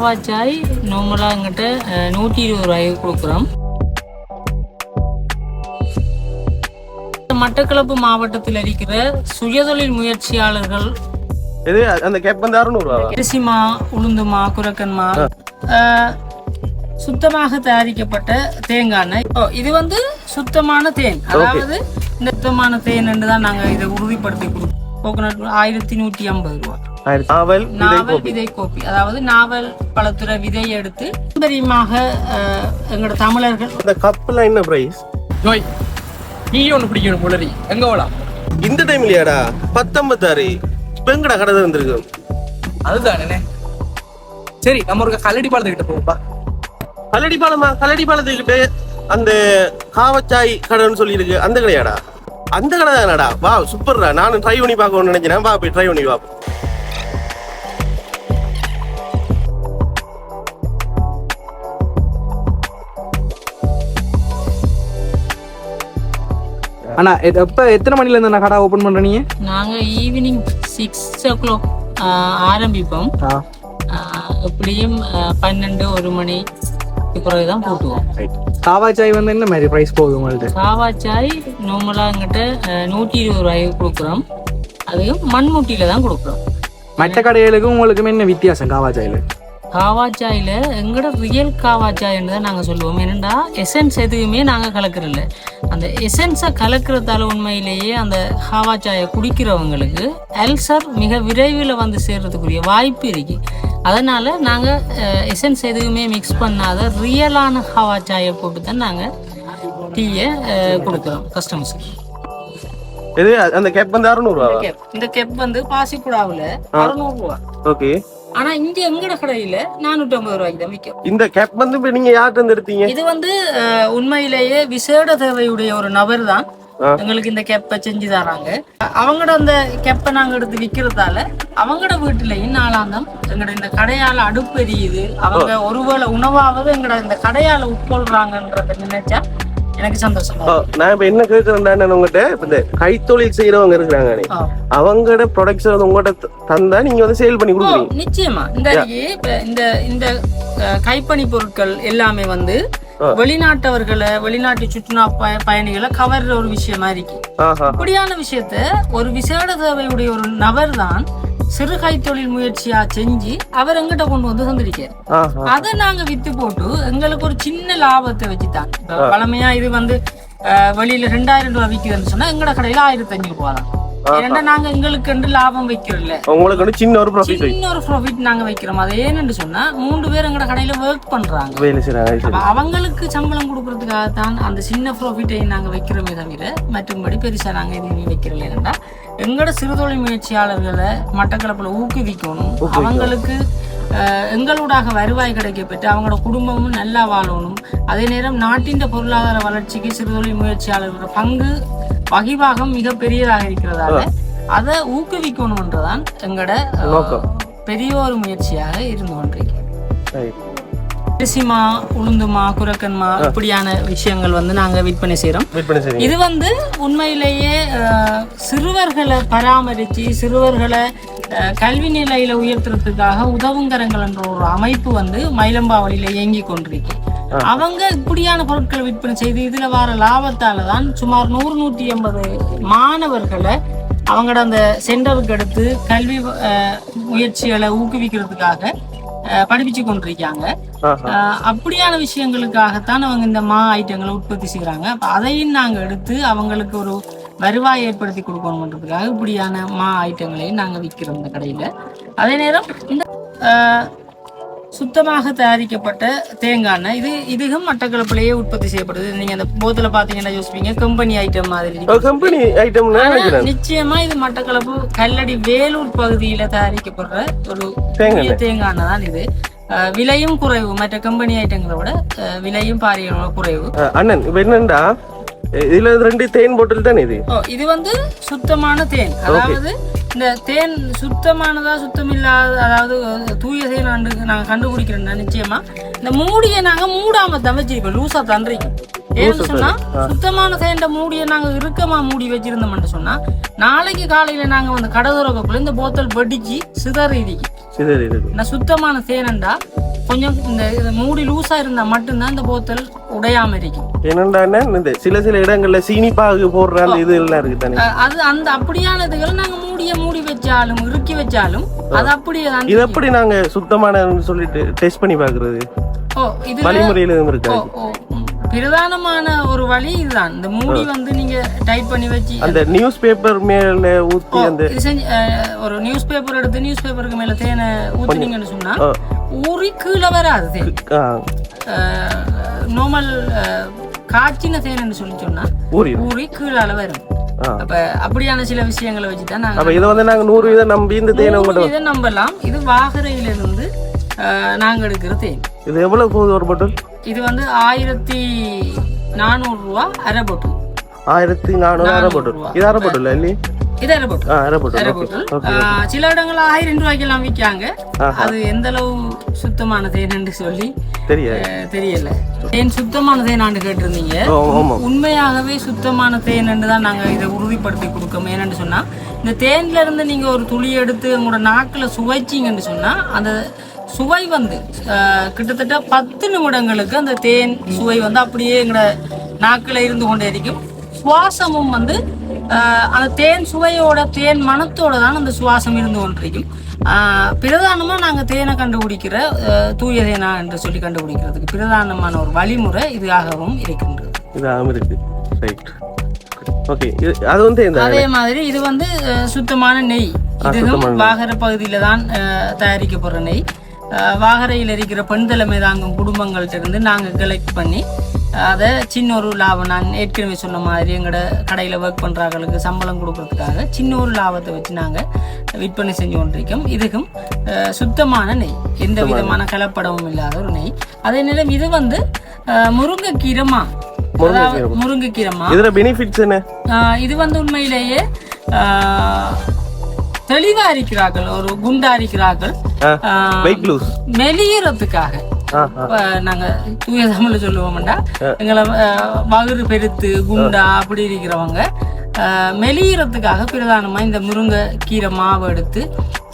காவாச்சாய் நார்மலாக எங்கிட்ட நூற்றி இருபது ரூபாய்க்கு கொடுக்குறோம் மட்டக்களப்பு மாவட்டத்தில் இருக்கிற சுயதொழில் முயற்சியாளர்கள் இது அந்த கேப் வந்து அறுநூறுவா? அரிசிமா உளுந்துமா குரக்கன்மா சுத்தமாக தயாரிக்கப்பட்ட தேங்காய் இது வந்து சுத்தமான தேன். அதாவது இந்த சுத்தமான தேன் என்று தான் நாங்கள் இதை உறுதிப்படுத்தி கொடுப்போம் கோகனட் ஆயிரத்தி நூற்றி ஐம்பது ரூபா நாவல் நாவல் விதை கோப்பி அதாவது நாவல் பழத்துற விதையை எடுத்து பாரம்பரியமாக அஹ், எங்களோட தமிழர்கள் இந்த கப்பெல்லாம் என்ன பிரைஸ் நோய். டீ ஒன்று பிடிக்கணும் புலரி எங்க போலாம்? இந்த டைம் இல்லையாடா பத்தொன்பத்தாறு இப்ப எங்கடா கடை வந்திருக்கு அதுதானே சரி நம்ம ஒரு கல்லடி பாலத்துக்கிட்ட போவோம்பா கல்லடி பாலமா? கல்லடி பாலத்துக்கிட்ட அந்த காவச்சாய் கடைன்னு சொல்லி இருக்கு அந்த கடையாடா? அந்த கடை தானடா வா சூப்பர்டா நானும் ட்ரை பண்ணி பார்க்கணும்னு நினைக்கிறேன். வா போய் ட்ரை பண்ணி பார்ப்போம். அண்ணா எத்- எப்ப எத்தனை மணில இருந்து நான் கடை ஓபன் பண்ற நீங்க? நாங்கள் ஈவினிங் சிக்ஸ் ஓ கிளாக் ஆரம்பிப்போம். எப்படியும் பன்னெண்டு ஒரு மணி பிறகு தான் போட்டுவோம் காவா சாய் வந்து என்ன மாதிரி பிரைஸ் போகுது உங்கள்ட்ட? காவாச்சாய் நார்மலாக எங்கிட்ட நூற்றி இருபது ரூபாய்க்கு கொடுக்குறோம். அதையும் மண்முட்டியில தான் கொடுக்குறோம். மற்ற கடைகளுக்கும் உங்களுக்கும் என்ன வித்தியாசம் காவா சாயில காவாச்சாயில் எங்களோட ரியல் காவாச்சாய்ன்னு தான் நாங்கள் சொல்லுவோம். என்னென்னா எசன்ஸ் எதுவுமே நாங்கள் கலக்கிறதில்ல அந்த எசன்ஸை கலக்கிறதால உண்மையிலேயே அந்த காவாச்சாயை குடிக்கிறவங்களுக்கு அல்சர் மிக விரைவில் வந்து சேர்றதுக்குரிய வாய்ப்பு இருக்கு. அதனால் நாங்கள் எசன்ஸ் எதுவுமே மிக்ஸ் பண்ணாத ரியலான காவாச்சாயை போட்டு தான் நாங்கள் டீயை கொடுக்குறோம் கஸ்டமர்ஸுக்கு இது அந்த கேப் வந்து அறுநூறுவா இந்த கெப் வந்து பாசிக்குடாவில் அறுநூறுவா. ஓகே. ஆனா இங்க எங்கட கடையில நானூற்றி ஐம்பது ரூபாய்க்கு தான் விற்கும் இந்த கேப் வந்து இப்ப நீங்க இருந்து எடுத்தீங்க? இது வந்து உண்மையிலேயே விசேட தேவையுடைய ஒரு நபர் தான். எங்களுக்கு இந்த கெப்பை செஞ்சு தராங்க. அவங்களோட அந்த கெப்பை நாங்க எடுத்து விக்கிறதால அவங்களோட வீட்டுலயும் நாளாந்தம் எங்களோட இந்த கடையால அடுப்பு எரியுது அவங்க ஒருவேளை உணவாவது எங்களோட இந்த கடையால உட்கொள்றாங்கன்றத நினைச்சா எனக்கு சந்தோஷமா. நான் இப்ப என்ன கேட்கறேன்டா உங்ககிட்ட இந்த கைத்தொழில் செய்யறவங்க இருக்கிறாங்க. அவங்களோட ப்ரொடக்ட்ஸ் வந்து உங்கள்கிட்ட தந்தா நீங்க வந்து சேல் பண்ணி கொடுக்குறீங்க. நிச்சயமா. இந்த இந்த இந்த கைப்பணி பொருட்கள் எல்லாமே வந்து. வெளிநாட்டவர்களை வெளிநாட்டு சுற்றுலா பய- பயணிகளை கவர்ற ஒரு விஷயமா இருக்கு. ஆஹா. அப்படியான விஷயத்த ஒரு விசேட தேவையுடைய ஒரு நபர் தான் சிறு கைத்தொழில் முயற்சியா செஞ்சு அவர் எங்கிட்ட கொண்டு வந்து தந்திருக்காரு. அதை நாங்க வித்து போட்டு எங்களுக்கு ஒரு சின்ன லாபத்தை வச்சுதான். இப்ப பழமையா இது வந்து வெளியில ரெண்டாயிரம் ரூபாய் விக்குதுன்னு சொன்னா எங்கட கடையில ஆயிரத்தி அஞ்சூறு ரூபா தான். ஏன்னா நாங்க எங்களுக்கு என்று லாபம் வைக்கிறோம்ல உங்களுக்கு சின்ன ஒரு ப்ராஃபிட் சின்ன ஒரு ப்ராஃபிட் நாங்க வைக்கிறோம். அது ஏன்னு சொன்னா மூன்று பேர் எங்கட கடையில ஒர்க் பண்றாங்க. அவங்களுக்கு சம்பளம் கொடுக்கறதுக்காக தான் அந்த சின்ன ப்ராஃபிட்டை நாங்க வைக்கிறோமே தவிர மற்றும்படி பெருசா நாங்க எதுவுமே வைக்கிறோம் ஏன்னா எங்களோட சிறுதொழில் முயற்சியாளர்களை மட்டக்களப்புல ஊக்குவிக்கணும். அவங்களுக்கு எங்களூடாக வருவாய் கிடைக்க பெற்று அவங்களோட குடும்பமும் நல்லா வாழணும். அதே நேரம் நாட்டின் பொருளாதார வளர்ச்சிக்கு சிறுதொழில் முயற்சியாளர்களோட பங்கு வகிவாகம் மிக பெரியதாக இருக்கிறதால அதை ஊக்குவிக்கணும்ன்றதான் எங்களோட. பெரிய ஒரு முயற்சியாக இருந்து கொண்டிருக்கு Right. அரிசிமா உளுந்துமா குரக்கன்மா இப்படியான விஷயங்கள் வந்து நாங்க விற்பனை செய்றீங்க. இது வந்து உண்மையிலேயே சிறுவர்களை பராமரித்து சிறுவர்களை கல்வி நிலையில உயர்த்துறதுக்காக உதவுங்கரங்கள் என்ற ஒரு அமைப்பு வந்து மயிலம்பாவளியில இயங்கி கொண்டிருக்கு. அவங்க இப்படியான பொருட்களை விற்பனை செய்து இதுல வர லாபத்தால தான் சுமார் நூறு நூற்றி எண்பது மாணவர்களை அவங்களோட அந்த சென்டருக்கு எடுத்து கல்வி முயற்சிகளை ஊக்குவிக்கிறதுக்காக படிப்பிச்சு கொண்டிருக்காங்க அப்படியான விஷயங்களுக்காகத்தான் அவங்க இந்த மா ஐட்டங்களை உற்பத்தி செய்கிறாங்க அப்போ அதையும் நாங்கள் எடுத்து அவங்களுக்கு ஒரு வருவாய் ஏற்படுத்தி கொடுக்கணுன்றதுக்காக இப்படியான மா ஐட்டங்களையும் நாங்கள் விற்கிறோம் இந்த கடையில். அதே நேரம் இந்த சுத்தமாக தயாரிக்கப்பட்ட தேங்காய் எண்ணெய் இது இதுவும் மட்டக்களப்பிலேயே உற்பத்தி செய்யப்படுது. நீங்கள் அந்த போத்தில் பார்த்தீங்கன்னா யோசிப்பீங்க. கம்பெனி ஐட்டம் மாதிரி. கம்பெனி நினைக்கிறேன். நிச்சயமா இது மட்டக்களப்பு கல்லடி வேலூர் பகுதியில தயாரிக்கப்படுற ஒரு தேங்காய் எண்ணெய் தான் இது. விலையும் குறைவு. மற்ற கம்பெனி ஐட்டங்களை விட விலையும் பாரிய குறைவு. அண்ணன் என்னண்டா? இதுல ரெண்டு தேன் போட்டல் தானே இது? இது வந்து சுத்தமான தேன். அதாவது இந்த தேன் சுத்தமானதா சுத்தமில்லாத அதாவது அஹ், தூய தேன் ஆண்டு நாங்க கண்டுபிடிக்கிறோம்னா நிச்சயமா இந்த மூடியை நாங்க மூடாம தான் வச்சிருக்கோம். லூசா தந்திரிக்கும் ஏன்னு சொன்னா சுத்தமான தேண்ட மூடியை நாங்க இறுக்கமா மூடி வச்சிருந்தோம்னு சொன்னா நாளைக்கு காலையில நாங்க வந்து கடை திறக்கக்குள்ள இந்த போத்தல் வெடிச்சு சிதறி இருக்கு இந்த சுத்தமான தேனண்டா கொஞ்சம் இந்த மூடி லூஸா இருந்தா மட்டும்தான் இந்த போத்தல் உடையாம இருக்கும். என்னண்டான்னா இந்த சில சில இடங்கள்ல சீனி பாகு போடுற அந்த இது எல்லாம் இருக்கு தானே? அது அந்த அப்படியானதுகளை நாங்க மூடிய மூடி வச்சாலும் இறுக்கி வச்சாலும் அது அப்படியே இது எப்படி நாங்க சுத்தமானதுன்னு சொல்லிட்டு டெஸ்ட் பண்ணி பாக்குறது? ஓ இது வழிமுறையில ம். பிரதானமான ஒரு வழி இதுதான். இந்த மூடி வந்து நீங்க டைப் பண்ணி வச்சு அந்த நியூஸ் பேப்பர் மேல ஊத்தி அந்த ஒரு நியூஸ் பேப்பர் எடுத்து நியூஸ் பேப்பருக்கு மேல தேனை ஊத்துனீங்கன்னு சொன்னா. ஊறி கீழே வராது. நார்மல் காய்ச்சின தேன்னு சொல்லி சொன்னா ஊறி கீழால வரும். அப்ப அப்படியான சில விஷயங்களை வச்சு தான் நாங்க இதை வந்து நாங்க நூறு வீதம் நம்பி இந்த தேனை இதை நம்பலாம். இது வாகரையிலிருந்து அஹ், நாங்க எடுக்கிற தேன். இது எவ்வளவு போகுது ஒரு பாட்டில் இது வந்து ஆயிரத்தி நானூறு ரூபா அரை பொட்டு ஆயிரத்தி நானூறு அரை பாட்டில் இது அரை பாட்டில் இல்லையே? இது சில இடங்கள்ல ஆயிரம் ரூபாய்க்கெல்லாம் விற்காங்க அது எந்த அளவு சுத்தமான தேன் சொல்லி தெரியல. தேன் சுத்தமான தேனான்னு கேட்டிருந்தீங்க? உண்மையாகவே சுத்தமான தேன் தான் நாங்க இதை உறுதிப்படுத்தி கொடுக்கோம். ஏன்னு சொன்னா இந்த தேன்ல இருந்து நீங்க ஒரு துளி எடுத்து உங்களோட நாக்குல சுவைச்சிங்கன்னு சொன்னா அந்த சுவை வந்து கிட்டத்தட்ட பத்து நிமிடங்களுக்கு அந்த தேன் சுவை வந்து அப்படியே எங்களோட நாக்குல இருந்து கொண்டே இருக்கும் சுவாசமும் வந்து அந்த தேன் சுவையோட தேன் மணத்தோட தான் அந்த சுவாசம் இருந்து கொண்டிருக்கும். ஆஹ், பிரதானமா நாங்க தேனை கண்டுபிடிக்கிற தூய தேனா என்று சொல்லி கண்டுபிடிக்கிறதுக்கு பிரதானமான ஒரு வழிமுறை இருக்கின்றது. இதாகவும் இருக்கு. ரைட் ஓகே இது அது வந்து அதே மாதிரி இது வந்து சுத்தமான நெய். இதுவும் வாகர பகுதியில தான் தயாரிக்கப்படுற நெய். வாகரையில் இருக்கிற பெண் தலைமை தாங்கும் குடும்பங்கள்ட்ட இருந்து நாங்க கலெக்ட் பண்ணி அதை சின்ன ஒரு லாபம் நான் ஏற்கனவே சொன்ன மாதிரி எங்களோட கடையில் ஒர்க் பண்ணுறாங்களுக்கு சம்பளம் கொடுக்கறதுக்காக சின்ன ஒரு லாபத்தை வச்சு நாங்கள் விற்பனை செஞ்சு கொண்டிருக்கோம். இதுக்கும் சுத்தமான நெய் எந்த விதமான கலப்படமும் இல்லாத ஒரு நெய். அதே நேரம் இது வந்து முருங்கைக்கீரைமா. அதாவது முருங்கைக்கீரைமா. இதுல பெனிஃபிட்ஸ் என்ன? இது வந்து உண்மையிலேயே தெளிவா இருக்கிறார்கள் ஒரு குண்டா இருக்கிறார்கள் மெலியறதுக்காக. நாங்க தூய தமிழ்ல சொல்லுவோம்டா எங்களை வயிறு பெருத்து குண்டா அப்படி இருக்கிறவங்க. மெலியறதுக்காக பிரதானமா இந்த முருங்கை கீரை மாவு எடுத்து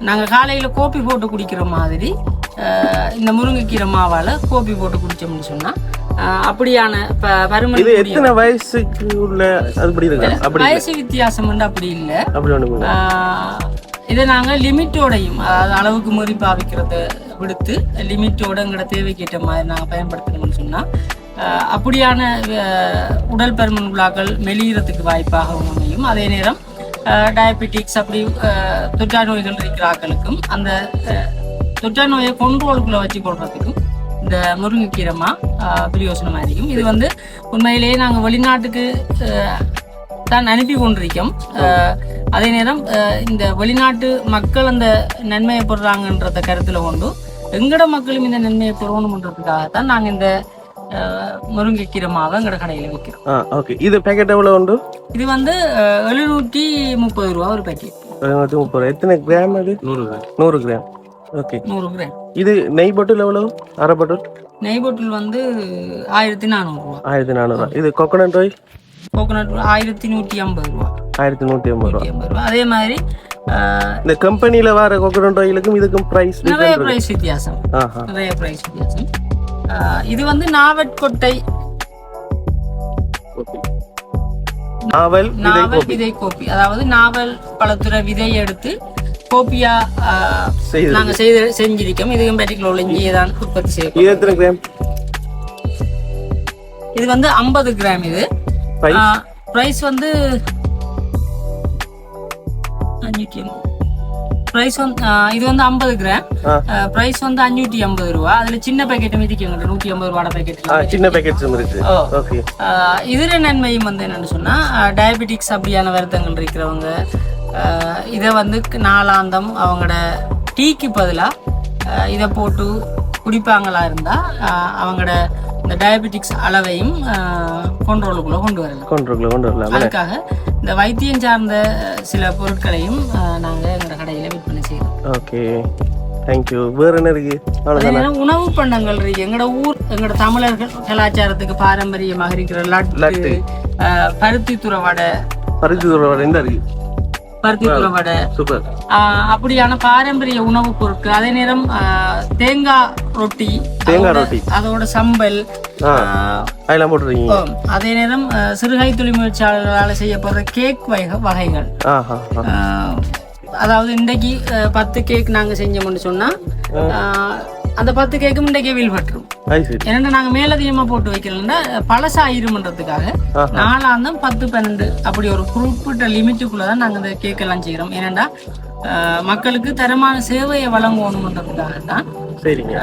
நாங்க காலையில கோப்பி போட்டு குடிக்கிற மாதிரி இந்த முருங்கைக்கீரை மாவால கோப்பி போட்டு குடிச்சோம்னு சொன்னா அப்படியான பருமன் இது எத்தனை வயசுக்கு உள்ள அப்படி இருக்கா அப்படி வயசு வித்தியாசம் வந்து அப்படி இல்லை. அப்படி இதை நாங்கள் லிமிட்டோடையும் அதாவது அளவுக்கு மீறி பாவிக்கிறத விடுத்து லிமிட்டோட எங்களோட தேவைக்கேற்ற மாதிரி நாங்கள் பயன்படுத்தணும்னு சொன்னால் அப்படியான உடல் பருமன் விழாக்கள் மெலியறதுக்கு வாய்ப்பாக அமையும். அதே நேரம் டயபெட்டிக்ஸ் அப்படி தொற்றா நோய்கள் இருக்கிற ஆக்களுக்கும் அந்த தொற்றா நோயை கொண்ட்ரோலுக்குள்ள வச்சு கொள்றதுக்கும் இந்த முருங்கைக்கீரமா பிரயோசனமாக இருக்கும். இது வந்து உண்மையிலேயே நாங்கள் வெளிநாட்டுக்கு தான் அனுப்பி கொண்டிருக்கோம். அதே நேரம் இந்த வெளிநாட்டு மக்கள் அந்த நன்மையை பெறுறாங்கன்றத கருத்தில் கொண்டு எங்கட மக்களும் இந்த நன்மையை பெறணுன்றதுக்காகத்தான் நாங்க இந்த அஹ், முருங்கைக்கீரை மாவை எங்கட கடையில விற்கிறோம் ஆ ஓகே. இது பேக்கெட் எவ்வளவு உண்டு? இது வந்து எழுநூற்றி முப்பது ரூபா ஒரு பேக்கெட் பதினெட்டு முப்பது ரூபா. எத்தனை கிராம் அது? நூறு கிராம் நூறு கிராம் ஓகே. நூறு கிராம் இது நெய் பாட்டில் எவ்வளவு? அரை பாட்டில்? நெய் பாட்டில் வந்து ஆயிரத்தி நானூறு ரூபா. ஆயிரத்தி நானூறுவா இது கோகோனட் ஆயில் கோகோனட் ஆயிரத்தி நூற்றி ஐம்பது ரூபா. ஆயிரத்தி நூற்றி ஐம்பது ரூபா. நூற்றி ஐம்பது ரூபா. அதே மாதிரி இந்த கம்பெனில வர கோகோனட் ஆயிலுக்கும் இதுக்கும் பிரைஸ் நிறைய பிரைஸ் வித்தியாசம். நிறைய பிரைஸ் வித்தியாசம். இது வந்து நாவற்கொட்டை நாவல் விதை நாவல் விதை கோப்பி அதாவது நாவல் பழத்துற விதையை எடுத்து கோப்பியா நாங்க செய்து செஞ்சிருக்கோம். இதுவும் பேட்டிக்குள்ள இங்கேயே தான் உற்பத்தி செய்யப்படும். இது எத்தனை கிராம் இது வந்து ஐம்பது கிராம் இது? பிரைஸ் வந்து அஞ்சூற்றி ப்ரைஸ் வந்து இது வந்து ஐம்பது கிராம். ப்ரைஸ் வந்து அஞ்சூற்றி ஐம்பது ரூபா. அதுல சின்ன பேக்கெட் மிதிக்கங்க நூற்றி ஐம்பது ரூபா ஆ பேக்கெட் சின்ன பேக்கெட்ஸும் இருக்கு இதுல நன்மையும் வந்து என்னன்னு சொன்னா டயபெட்டிக்ஸ் அப்படியான வருத்தங்கள் இருக்கிறவங்க இதை வந்து நாளாந்தம் அவங்களோட டீக்கு பதிலாக இதை போட்டு குடிப்பாங்களா இருந்தா ஆஹ் அவங்களோட இந்த டயபெட்டிக்ஸ் அளவையும் கண்ட்ரோலுக்குள்ள கொண்டு வரலாம். கொண்டு கொண்டு வரலாம். அதுக்காக இந்த வைத்தியம் சார்ந்த சில பொருட்களையும் ஆஹ் நாங்க எங்களோட கடையில விற்பனை செய்யறோம் ஓகே தேங்க்யூ வேற என்ன இருக்கு? அவ்வளோதானே உணவு பண்டங்கள் இருக்கு. எங்களோட ஊர் எங்களோட தமிழர்கள் கலாச்சாரத்துக்கு பாரம்பரியமாக இருக்கிற லட்டு பருத்தி துறவடை. பருத்தி தூரம் எந்த இருக்கு? பருத்தி ஆஹ் அப்படியான பாரம்பரிய உணவுப் பொருட்கள். அதே நேரம் தேங்காய் ரொட்டி தேங்காய் ரொட்டி. அதோட சம்பல் அதெல்லாம் போட்டுருக்கீங்க. அதே நேரம் சிறுகை தொழில் முயற்சியாளர்களால் செய்யப்படுற கேக் வகை வகைகள். அதாவது இன்றைக்கு பத்து கேக் நாங்க செஞ்சோம்னு சொன்னா ஆஹ் அந்த பத்து கேக்கும் இன்றைக்கே வீல் பட்டுரும். ஏன்னா நாங்க மேலதிகமா போட்டு வைக்கிறோம்னா பழசாயிருமன்றதுக்காக நாலாந்தம் பத்து பன்னெண்டு அப்படி ஒரு குறிப்பிட்ட லிமிட்டுக்குள்ள தான் நாங்க இந்த கேக் எல்லாம் செய்யறோம் ஏன்னா மக்களுக்கு தரமான சேவையை வழங்கணுன்றதுக்காக தான் சரிங்க.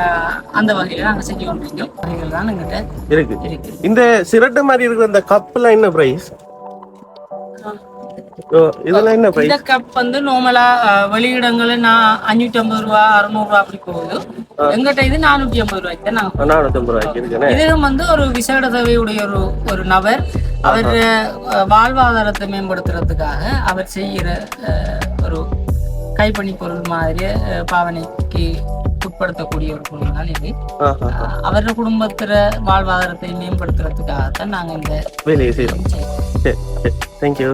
அந்த வகையில நாங்க செஞ்சு கொண்டிருக்கோம். தான் எங்கிட்ட இருக்கு. இந்த சிரட்டை மாதிரி இருக்கிற இந்த கப்லாம் என்ன பிரைஸ் இதெல்லாம் என்ன இந்த கப் வந்து நார்மலா வெளியிடங்கள்ல நான் அஞ்சூத்தி ஐம்பது ரூபா அறுநூறு ரூபா அப்படி போகுது. எங்கிட்ட இது நானூத்தி ஐம்பது ரூபாய்க்கு தான்? நானூத்தம்பது ரூபாய்க்கு இதுவும் வந்து ஒரு விசேட தேவையுடைய ஒரு ஒரு நபர் அவர் வாழ்வாதாரத்தை மேம்படுத்துறதுக்காக அவர் செய்கிற ஒரு கைப்பணி பொருள் மாதிரி பாவனைக்கு உட்படுத்தக்கூடிய ஒரு தான் இது. அவரோட குடும்பத்துல வாழ்வாதாரத்தை மேம்படுத்துறதுக்காக தான் நாங்க இந்த வேலையை செய்யறோம் சரி சரி. தேங்க்யூ